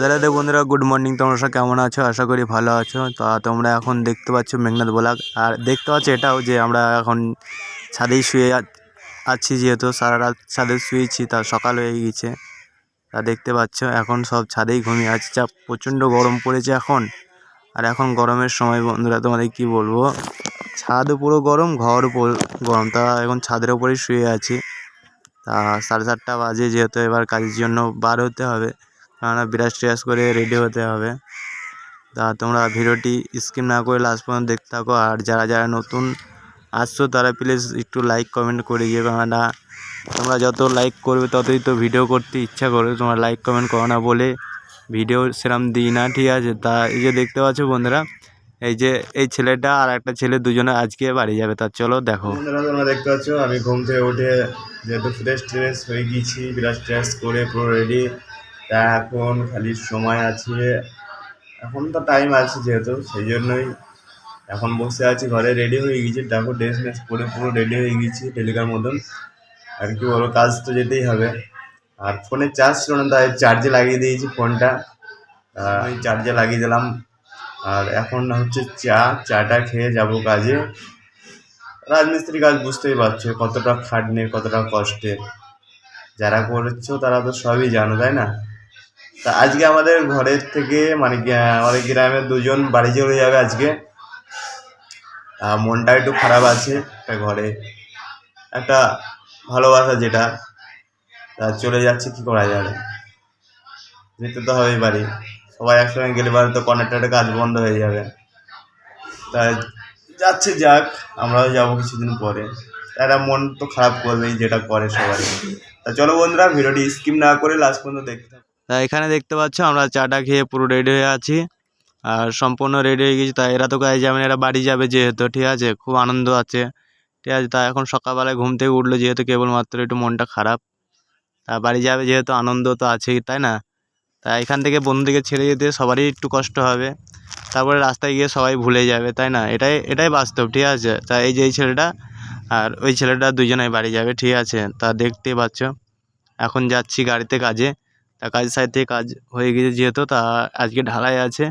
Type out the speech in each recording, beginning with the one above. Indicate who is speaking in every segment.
Speaker 1: রাধে রাধে বন্ধুরা good morning তোমরা কেমন আছো? আশা করি ভালো আছো। তা তোমরা এখন দেখতে পাচ্ছ মেঘনাথ ব্লগ। আর দেখতে পাচ্ছ এটাও যে আমরা এখন ছাদেই শুয়ে আছি যেহেতু, সারা রাত ছাদে শুয়েছি, তা সকাল হয়ে গিয়েছে তা দেখতে পাচ্ছ, এখন সব ছাদেই ঘুমিয়ে আছে। যা প্রচণ্ড গরম পড়েছে এখন। আর এখন গরমের সময় বন্ধুরা, তোমাদের কি বলব? ছাদ পুরো গরম, ঘর গরম। তা এখন ছাদের ওপরেই শুয়ে আছি। তা সাড়ে সাতটা বাজে যেহেতু এবার কাজের জন্য বার হতে হবে। কেননা ব্রাশ ট্রাশ করে রেডি হতে হবে। তা তোমরা ভিডিওটি স্কিপ না করে লাস্ট পর্যন্ত দেখতে থাকো। আর যারা যারা নতুন আসছো, তারা প্লিজ একটু লাইক কমেন্ট করে দিও। কেননা তোমরা যত লাইক করবে, ততই তো ভিডিও করতে ইচ্ছা করবে। তোমরা লাইক কমেন্ট করো না বলে ভিডিও সেরম দিই না, ঠিক আছে? তা এই যে দেখতে পাচ্ছ বন্ধুরা, এই যে, এই ছেলেটা আর একটা ছেলে দুজনে আজকে বাড়ি যাবে। তা চলো দেখো।
Speaker 2: বন্ধুরা, তোমরা দেখতে পাচ্ছ, আমি ঘুম থেকে উঠে যেহেতু ফ্রেশ ট্রেশ হয়ে গিয়েছি ব্রাশ ট্রাশ করে পুরো রেডি তা এখন খালি সময় আছে। এখন তো টাইম আছে যেহেতু, সেই জন্যই এখন বসে আছি, ঘরে রেডি হয়ে গেছি। দেখো ড্রেস মেস পরে পুরো রেডি হয়ে গেছি টেলিকার মতন। আর কি বলব, কাজ তো যেতেই হবে। আর ফোনে চার্জ ছিল না, তাই চার্জে লাগিয়ে দিয়েছি ফোনটা আমি চার্জে লাগিয়ে দিলাম। আর এখন হচ্ছে চা, চাটা খেয়ে যাব কাজে। রাজমিস্ত্রি কাজ বুঝতেই পারছ, কতটা খাটনির কতটা কষ্টের। যারা করছ তারা তো সবই জানো, তাই না? তা আজকে আমাদের ঘরের থেকে মানে আমাদের গ্রামের দুজন বাড়ি চলে যাবে আজকে। মনটা একটু খারাপ আছে একটা ঘরে। একটা ভালোবাসা যেটা। তা চলে যাচ্ছে, কি করা যাবে? যেতে তো হবেই বাড়ি। সবাই একসঙ্গে গেলে বাড়ি তো কন্ট্রাক্টারের কাজ বন্ধ হয়ে যাবে। তা যাচ্ছে যাক, আমরাও যাব কিছুদিন পরে। তারা মন তো খারাপ করবেই যেটা করে সবাই তা চলো বন্ধুরা, ভিডিওটি স্কিপ না করে লাস্ট পর্যন্ত দেখতে
Speaker 1: এখানে দেখতে পাচ্ছ আমরা চাটা খেয়ে পুরো রেডি হয়ে আছি। আর সম্পূর্ণ রেডি হয়ে গেছি। তা এরা তো কাজে যাবে না এরা বাড়ি যাবে যেহেতু, ঠিক আছে? খুব আনন্দ আছে, ঠিক আছে? তা এখন সকালবেলায় ঘুম থেকে উঠল যেহেতু কেবলমাত্র একটু মনটা খারাপ। তা বাড়ি যাবে যেহেতু আনন্দ তো আছেই, তাই না? তা এখান থেকে বন্ধুদিকে ছেড়ে যেতে সবারই একটু কষ্ট হবে। তারপরে রাস্তায় গিয়ে সবাই ভুলে যাবে, তাই না? এটাই এটাই বাস্তব, ঠিক আছে? তা এই যে এই ছেলেটা, আর ওই ছেলেটা দুজনেই বাড়ি যাবে, ঠিক আছে? তা দেখতেই পাচ্ছ। এখন যাচ্ছি গাড়িতে কাজে। তা কাজ সাইড থেকে কাজ হয়ে গেছে যেহেতু, তা আজকে ঢালাই আছে।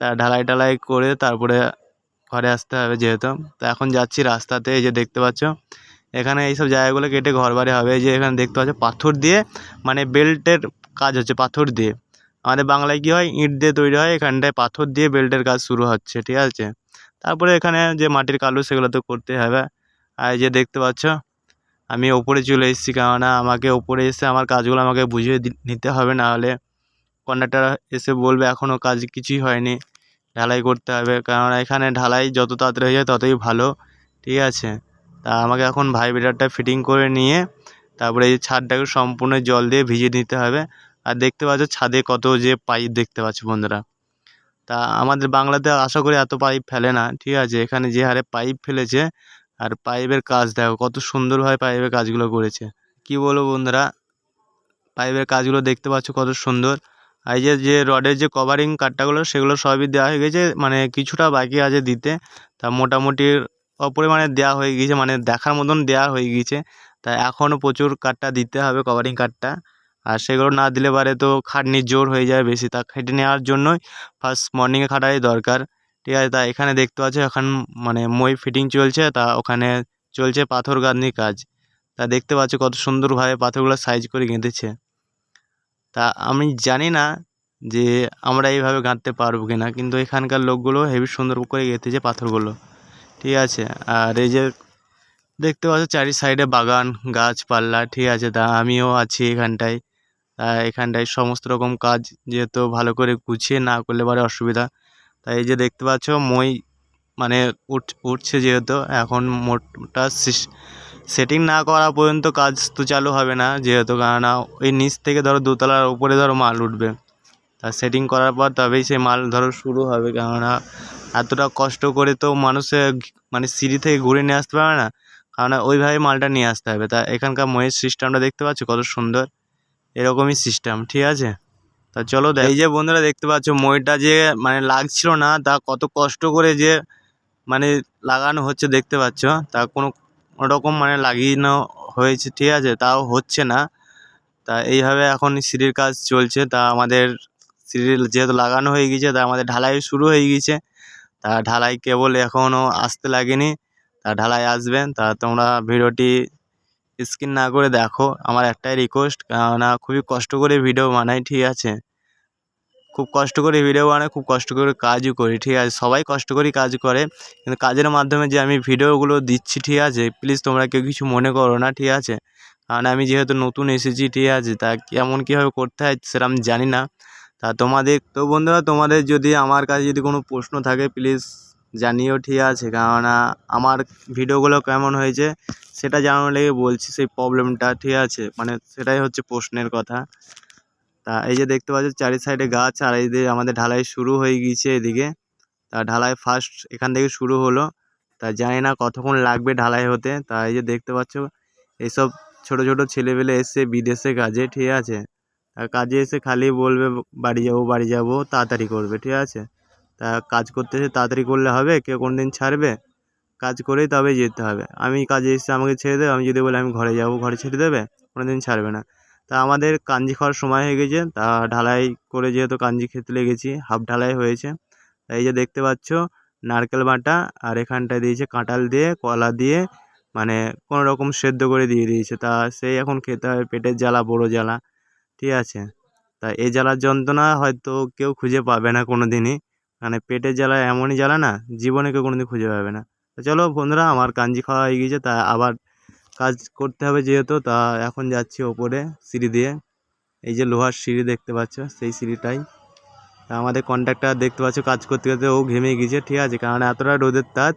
Speaker 1: তা ঢালাই টালাই করে তারপরে ঘরে আসতে হবে যেহেতু। তা এখন যাচ্ছি রাস্তাতে, এই যে দেখতে পাচ্ছ। এখানে এইসব জায়গাগুলো কেটে ঘর বাড়ি হবে। এই যে এখানে দেখতে পাচ্ছ, পাথর দিয়ে মানে বেল্টের কাজ হচ্ছে পাথর দিয়ে। আমাদের বাংলায় কী হয়, ইট দিয়ে তৈরি হয়, এখানটায় পাথর দিয়ে বেল্টের কাজ শুরু হচ্ছে, ঠিক আছে? তারপরে এখানে যে মাটির কালো, সেগুলো তো করতে হবে। আর যে দেখতে পাচ্ছ আমি ওপরে চলে এসেছি কেননা আমাকে ওপরে এসে আমার কাজগুলো আমাকে বুঝিয়ে নিতে হবে না হলে কন্ডাক্টর এসে বলবে এখনও কাজ কিছুই হয়নি, ঢালাই করতে হবে। কেননা এখানে ঢালাই যত তাড়াতাড়ি হয়ে যায় ততই ভালো, ঠিক আছে? তা আমাকে এখন ভাইব্রেটারটা ফিটিং করে নিয়ে তারপরে এই ছাদটাকে সম্পূর্ণ জল দিয়ে ভিজিয়ে নিতে হবে। আর দেখতে পাচ্ছ ছাদে কত যে পাইপ দেখতে পাচ্ছ বন্ধুরা। তা আমাদের বাংলাতে আশা করি এত পাইপ ফেলে না, ঠিক আছে? এখানে যে হারে পাইপ ফেলেছে আর পাইপের কাজ দেখো, কত সুন্দরভাবে পাইপের কাজগুলো করেছে। কি বলব বন্ধুরা? পাইপের কাজগুলো দেখতে পাচ্ছ কত সুন্দর। এই যে যে রডের যে কভারিং কাঠটাগুলো, সেগুলো সবই দেওয়া হয়ে গেছে মানে কিছুটা বাকি আছে দিতে। তা মোটামুটি অপরিমাণে দেওয়া হয়ে গিয়েছে মানে দেখার মতন দেওয়া হয়ে গিয়েছে। তা এখনও প্রচুর কাঠটা দিতে হবে কভারিং কাঠটা। আর সেগুলো না দিলে পারে তো খাটনির জোর হয়ে যায় বেশি। তা খেটে নেওয়ার জন্যই ফার্স্ট মর্নিংয়ে খাটাই দরকার। ঠিক আছে, তা এখানে দেখতে পাচ্ছ এখন মানে মই ফিটিং চলছে, তা ওখানে চলছে পাথর গাঁথনি কাজ। তা দেখতে পাচ্ছ কত সুন্দরভাবে পাথরগুলো সাইজ করে গেঁথেছে। তা আমি জানি না যে আমরা এইভাবে গাঁথতে পারব কি না কিন্তু এখানকার লোকগুলো হেভি সুন্দর করে গেঁথেছে পাথরগুলো। ঠিক আছে, আর এই যে দেখতে পাচ্ছ চারি সাইডে বাগান, গাছপালা, ঠিক আছে, তা আমিও আছি এখানটায়। তা এখানটায় সমস্ত রকম কাজ যেহেতু ভালো করে গুছিয়ে না করলে পরে অসুবিধা। তাই এই যে দেখতে পাচ্ছ, মই মানে উঠ, উঠছে যেহেতু, এখন মোটটা সেটিং না করা পর্যন্ত কাজ তো চালু হবে না যেহেতু, কেননা ওই নিচ থেকে ধরো দোতলার উপরে ধরো মাল উঠবে। তা সেটিং করার পর তবেই সেই মাল ধরো শুরু হবে, কেননা এতটা কষ্ট করে তো মানুষে মানে সিঁড়ি থেকে ঘুরে নিয়ে আসতে পারে না কারণ ওইভাবে মালটা নিয়ে আসতে হবে। তা এখানকার ময়ের সিস্টেমটা দেখতে পাচ্ছ কত সুন্দর? এরকমই সিস্টেম ঠিক আছে? তা চলো এই যে বন্ধুরা দেখতে পাচ্ছ, মইটা যে মানে লাগছিল না, তা কত কষ্ট করে যে মানে লাগানো হচ্ছে দেখতে পাচ্ছ। তা কোনো রকম মানে লাগিয়ে হয়েছে, ঠিক আছে? তাও হচ্ছে না। তা এইভাবে এখন সিঁড়ির কাজ চলছে। তা আমাদের সিঁড়ি যেহেতু লাগানো হয়ে গিয়েছে, তা আমাদের ঢালাই শুরু হয়ে গিয়েছে। তা ঢালাই কেবল এখনও আসতে লাগেনি। তা ঢালাই আসবেন তা তোমরা ভিডিওটি স্কিপ না করে দেখো, আমার একটাই রিকোয়েস্ট কেননা খুবই কষ্ট করে ভিডিও বানাই, ঠিক আছে? খুব কষ্ট করে ভিডিও বানাই, খুব কষ্ট করে কাজও করি, ঠিক আছে? সবাই কষ্ট করেই কাজ করে, কিন্তু কাজের মাধ্যমে যে আমি ভিডিওগুলো দিচ্ছি, ঠিক আছে? প্লিজ তোমরা কেউ কিছু মনে করো না, ঠিক আছে? কারণ আমি যেহেতু নতুন এসেছি, ঠিক আছে? তা কেমন কীভাবে করতে হয় সেটা আমি জানি না। তা তোমাদের, তো বন্ধুরা, তোমাদের যদি আমার কাছে যদি কোনো প্রশ্ন থাকে প্লিজ জানিও ঠিক আছে কেননা আমার ভিডিওগুলো কেমন হয়েছে সেটা জানানো লেগে বলছি সেই প্রবলেমটা, ঠিক আছে? মানে সেটাই হচ্ছে প্রশ্নের কথা। তা এই যে দেখতে পাচ্ছ, চারি সাইডে গাছ, আর এই যে আমাদের ঢালাই শুরু হয়ে গিয়েছে এদিকে। তা ঢালাই ফার্স্ট এখান থেকে শুরু হলো। তা জানি না কতক্ষণ লাগবে ঢালাই হতে। তা এই যে দেখতে পাচ্ছ এইসব ছোট ছোট ছেলেপেলে এসছে বিদেশে কাজে, ঠিক আছে? কাজে এসে খালি বলবে, বাড়ি যাব বাড়ি যাব, তাড়াতাড়ি করবে। ঠিক আছে? কাজ করতে এসে তাড়াতাড়ি করলে হবে কেউ কোনো দিন ছাড়বে? কাজ করেই তবে যেতে হবে। আমি কাজে এসে আমাকে ছেড়ে দেবে, আমি যদি বলি আমি ঘরে যাব, ঘরে ছেড়ে দেবে, কোনো দিন ছাড়বে না। তা আমাদের কাঞ্জি খাওয়ার সময় হয়ে গেছে, তা ঢালাই করে যেহেতু কাঞ্জি খেতে লেগেছি, হাফ ঢালাই হয়েছে। এই যে দেখতে পাচ্ছ, নারকেল বাটা, আর এখানটায় দিয়েছে কাঁঠাল দিয়ে, কলা দিয়ে মানে কোনো রকম সেদ্ধ করে দিয়ে দিয়েছে। তা সেই এখন খেতে হবে, পেটের জ্বালা, বড়ো জ্বালা। ঠিক আছে? তা এই জ্বালার যন্ত্রণা হয়তো কেউ খুঁজে পাবে না কোনো দিনই। মানে পেটের জ্বালা এমনই জ্বালা না, জীবনে কেউ কোনো দিন খুঁজে পাবে না। তো চলো বন্ধুরা, আমার কাঞ্জি খাওয়া হয়ে গিয়েছে, তা আবার কাজ করতে হবে যেহেতু, তা এখন যাচ্ছি ওপরে সিঁড়ি দিয়ে। এই যে লোহার সিঁড়ি দেখতে পাচ্ছ, সেই সিঁড়িটাই। তা আমাদের কন্ট্রাক্টর দেখতে পাচ্ছ, কাজ করতে করতে ও ঘেমে গিয়েছে, ঠিক আছে? কারণ এতটা রোদের তাপ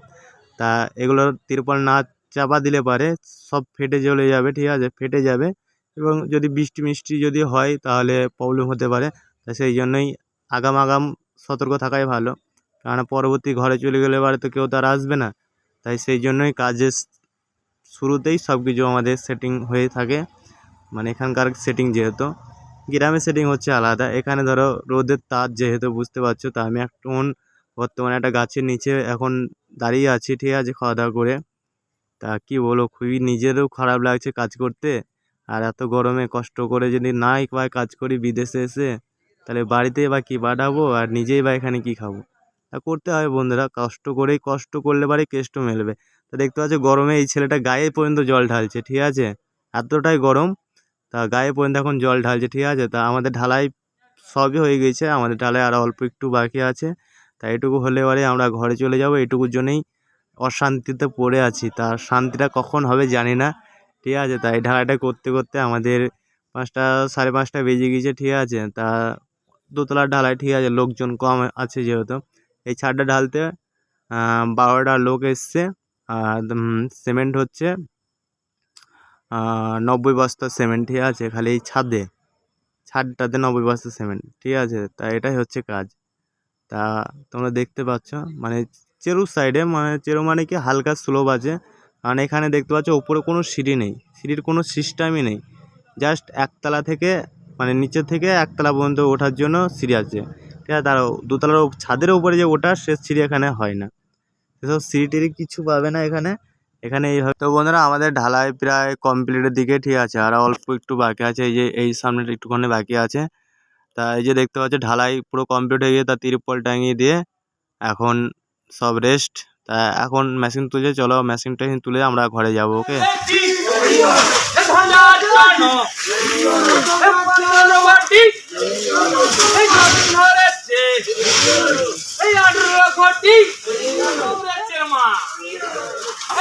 Speaker 1: তা এগুলো তিরপল না চাপা দিলে পারে, সব ফেটে চলে যাবে, ঠিক আছে? ফেটে যাবে। এবং যদি বৃষ্টি মিষ্টি যদি হয়, তাহলে প্রবলেম হতে পারে। তা সেই জন্যই আগাম আগাম সতর্ক থাকাই ভালো। কারণ পরবর্তী ঘরে চলে গেলে এবারে তো কেউ তো আর আসবে না। তাই সেই জন্যই কাজের শুরুতেই সব কিছু আমাদের সেটিং হয়ে থাকে। মানে এখানকার সেটিং যেহেতু। গ্রামের সেটিং হচ্ছে আলাদা। এখানে ধরো রোদের তাপ যেহেতু বুঝতে পারছ, তা আমি এখন বর্তমানে একটা গাছের নিচে এখন দাঁড়িয়ে আছি, ঠিক আছে খাওয়া দাওয়া করে। তা কী বলো খুবই নিজেরও খারাপ লাগছে কাজ করতে। আর এত গরমে কষ্ট করে যদি নাই বা কাজ করি বিদেশে এসে তাহলে বাড়িতে বা কী পাঠাবো আর নিজেই বা এখানে কী খাব? তা করতে হবে বন্ধুরা, কষ্ট করেই কষ্ট করলে পারে কেষ্ট মেলবে। তা দেখতে পাচ্ছ গরমে এই ছেলেটা গায়ে পর্যন্ত জল ঢালছে, ঠিক আছে? এতটাই গরম, তা গায়ে পর্যন্ত এখন জল ঢালছে, ঠিক আছে? তা আমাদের ঢালাই সবই হয়ে গেছে, আমাদের ঢালাই আর অল্প একটু বাকি আছে। তা এটুকু হলে পরে আমরা ঘরে চলে যাব, এটুকুর জন্যই অশান্তিতে পড়ে আছি। তা শান্তিটা কখন হবে জানি না, ঠিক আছে? তাই ঢালাইটা করতে করতে আমাদের পাঁচটা, সাড়ে পাঁচটা বেজে গিয়েছে ঠিক আছে? তা দোতলার ঢালাই, ঠিক আছে, লোকজন কম আছে যেহেতু। এই ছাদটা ঢালতে বারোটা লোক এসছে, আর সিমেন্ট হচ্ছে নব্বই বস্তা সিমেন্ট, ঠিক আছে, খালি এই ছাদে, ছাদটাতে নব্বই বস্তা সিমেন্ট, ঠিক আছে, তা এটাই হচ্ছে কাজ। তা তোমরা দেখতে পাচ্ছ মানে চেরু সাইডে মানে চেরু মানে কি, হালকা স্লোপ আছে, কারণ এখানে দেখতে পাচ্ছ ওপরে কোনো সিঁড়ি নেই, সিঁড়ির কোনো সিস্টেমই নেই, জাস্ট একতলা থেকে মানে নিচে থেকে একতলা পর্যন্ত ওঠার জন্য সিঁড়ি আছে। ঠিক আছে? তার দোতলার ছাদের উপরে যে ওঠার সে সিঁড়ি এখানে হয় না। সেসব সিঁড়ি টিড়ি কিছু পাবে না এখানে। এখানে এইভাবে তো বন্ধুরা, আমাদের ঢালাই প্রায় কমপ্লিটের দিকে ঠিক আছে। আর অল্প একটু বাকি আছে। এই যে, এই সামনেটা একটুখানি বাকি আছে। তা এই যে দেখতে পাচ্ছ, ঢালাই পুরো কমপ্লিট হয়ে গিয়ে তা তিরপল টাঙিয়ে দিয়ে এখন সব রেস্ট তা এখন মেশিন তুলছে। চলো মেশিন টেশিন তুলে আমরা ঘরে যাব ওকে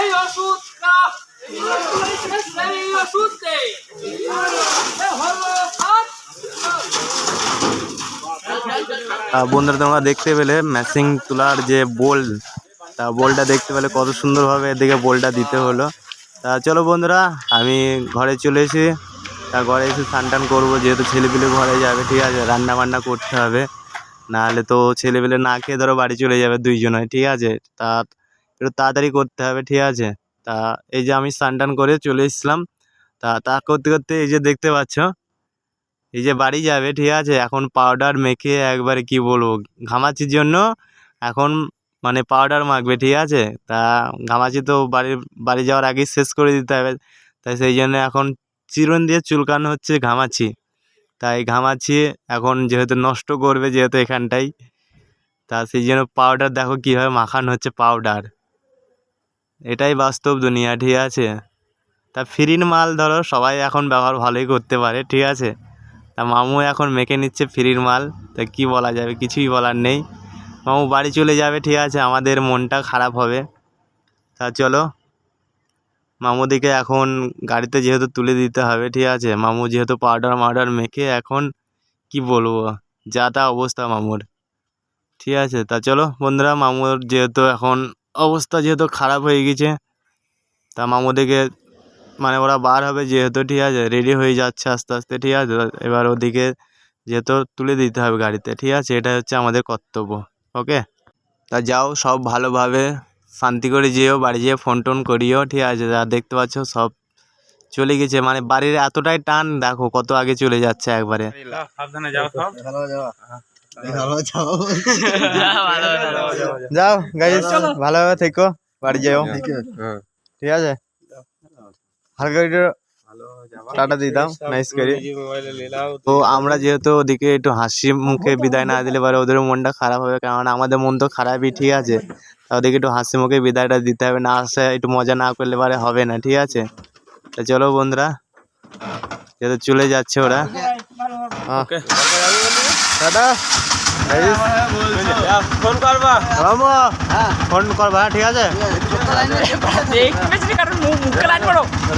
Speaker 3: এই ওষুধটা এই ওষুধ দে হলো হাত
Speaker 1: তা বন্ধুরা, তোমরা দেখতে পেলে ম্যাচিং তোলার যে বোল তা বোলটা দেখতে পেলে কত সুন্দরভাবে এদিকে বোলটা দিতে হলো। তা চলো বন্ধুরা, আমি ঘরে চলে এসে তা ঘরে এসে স্নান টান করব, যেহেতু ছেলেপিলে ঘরে যাবে, ঠিক আছে রান্না বান্না করতে হবে। নাহলে তো ছেলেপিলে না খেয়ে ধরো বাড়ি চলে যাবে দুইজনে, ঠিক আছে। তা একটু তাড়াতাড়ি করতে হবে, ঠিক আছে। তা এই যে আমি স্নান টান করে চলে এসেছিলাম। তা তা করতে করতে এই যে দেখতে পাচ্ছ এই যে বাড়ি যাবে, ঠিক আছে? এখন পাউডার মেখে একবারে কি বলব ঘামাচির জন্য এখন মানে পাউডার মাখবে, ঠিক আছে? তা ঘামাচি তো বাড়ির বাড়ি যাওয়ার আগেই শেষ করে দিতে হবে। তাই সেই জন্য এখন চিরুন দিয়ে চুলকানো হচ্ছে ঘামাচি তাই ঘামাচি এখন যেহেতু নষ্ট করবে যেহেতু এখানটাই, তা সেই জন্য পাউডার দেখো কীভাবে মাখানো হচ্ছে পাউডার এটাই বাস্তব দুনিয়া, ঠিক আছে? তা ফ্রির মাল ধরো, সবাই এখন ব্যবহার ভালোই করতে পারে, ঠিক আছে? তা মামু এখন মেখে নিচ্ছে ফ্রির মাল, তা কী বলা যাবে? কিছুই বলার নেই। মামু বাড়ি চলে যাবে, ঠিক আছে, আমাদের মনটা খারাপ হবে। তা চলো, মামুদিকে এখন গাড়িতে যেহেতু তুলে দিতে হবে, ঠিক আছে, মামু যেহেতু পাউডার মাউডার মেখে এখন কি বলব, যা তা অবস্থা মামুর। ঠিক আছে, তা চলো বন্ধুরা, মামুর যেহেতু এখন অবস্থা যেহেতু খারাপ হয়ে গেছে, তা মামুদিকে মানে ওরা বার হবে যেহেতু ঠিক আছে? রেডি হয়ে যাচ্ছে আস্তে আস্তে ঠিক আছে? এবার ওদিকে যেহেতু তুলে দিতে হবে গাড়িতে ঠিক আছে? এটা হচ্ছে আমাদের কর্তব্য ওকে তা যাও সব ভালোভাবে শান্তি করে যেও বাড়ি যেয়ে ফোন টোন করিও ঠিক আছে? যা দেখতে পাচ্ছ সব চলে গেছে। মানে বাড়ির এতটাই টান দেখো কত আগে চলে যাচ্ছে একবারে। যাও ভালোভাবে থেকো বাড়ি যেও। ঠিক আছে? হালকা একটু টাটা দিয়ে নাইস করে। তো আমরা যেহেতু ওদিকে একটু হাসি মুখে বিদায় না দিলে পারে ওদের মনটা খারাপ হবে কারণ আমাদের মন তো খারাপই ঠিক আছে? তা ওদেরকে একটু হাসি মুখে বিদায়টা দিতে হবে না আসে একটু মজা না করলে পারে হবে না ঠিক আছে? তা চলো বন্ধুরা যেহেতু চলে যাচ্ছে ওরা। ওকে দাদা ফোন করবা। ফোন করবা হ্যাঁ, ঠিক আছে?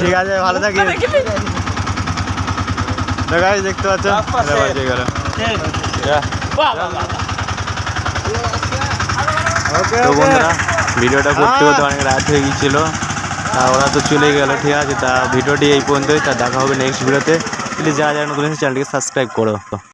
Speaker 1: ঠিক আছে ভালো থাকি। দেখতে পাচ্ছ তো বন্ধুরা ভিডিওটা করতে করতে অনেক রাত হয়ে গিয়েছিল। তা ওরা তো চলে গেল ঠিক আছে? তা ভিডিওটি এই পর্যন্তই। তা দেখা হবে নেক্সট ভিডিওতে প্লিজ যারা যারা নতুন চ্যানেলটিকে সাবস্ক্রাইব করো।